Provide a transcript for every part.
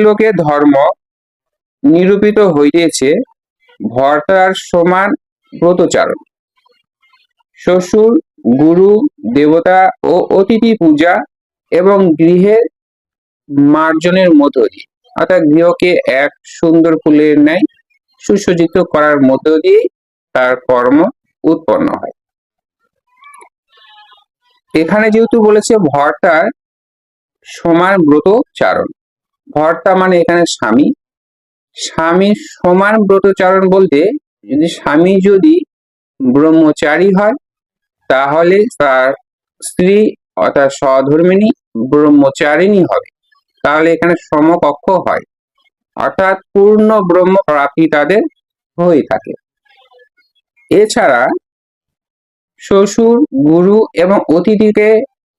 লোকের ধর্ম নিরূপিত হইতেছে, ভর্তার সমান ব্রতচারণ শ্বশুর, গুরু, দেবতা ও অতিথি পূজা এবং গৃহের মার্জনের মধ্য দিয়ে, অর্থাৎ গৃহকে এক সুন্দর ফুলের ন্যায় সুসজ্জিত করার মধ্য দিয়ে তার কর্ম উৎপন্ন হয়। এখানে যেহেতু বলেছে ভর্তার সমান ব্রত চারণ ভর্তা মানে এখানে স্বামী। স্বামীর সমান ব্রতচারণ বলতে যদি স্বামী যদি ব্রহ্মচারী হয়, তাহলে তার স্ত্রী অর্থাৎ স্বধর্মিনী ব্রহ্মচারিণী হবে। তাহলে এখানে সমকক্ষ হয়। অর্থাৎ পূর্ণ ব্রহ্ম প্রাপ্তি তাদের হয়ে থাকে। এছাড়া শ্বশুর, গুরু এবং অতিথিকে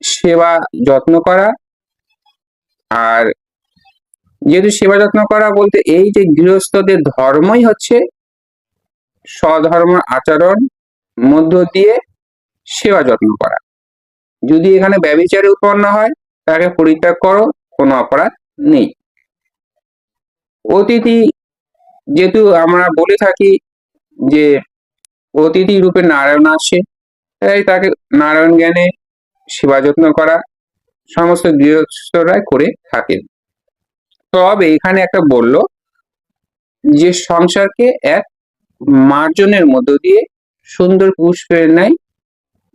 সেবা যত্ন করা আর যেহেতু সেবা যত্ন করা বলতে এই যে গৃহস্থদের ধর্মই হচ্ছে স্বধর্ম আচরণ, মধ্য দিয়ে সেবা যত্ন করা। যদি এখানে ব্যবিচারে উৎপন্ন হয়, তাকে পরিত্যাগ করো, কোনো অপরাধ নেই। অতিথি, যেহেতু আমরা বলে থাকি যে অতিথি রূপে নারায়ণ আসে, তাই তাকে নারায়ণ জ্ঞানে সেবা যত্ন করা সমস্ত গৃহস্থরাই করে থাকেন। তবে এখানে একটা বলল যে সংসারকে এক মার্জনের মধ্য দিয়ে সুন্দর পুষ্পের ন্যায়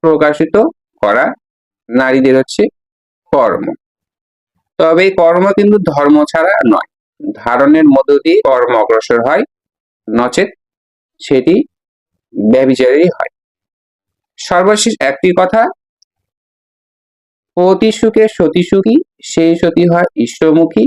প্রকাশিত করা নারীদের হচ্ছে কর্ম। তবে কর্ম কিন্তু ধর্ম ছাড়া নয়। ধারণের মধ্য দিয়ে কর্ম অগ্রসর হয়, নচেত সেটি ব্যবিচারেই হয়। সর্বশেষ একটি কথা, অতি সুখে সতী সুখী, সেই সতী হয় ঈশ্বরমুখী।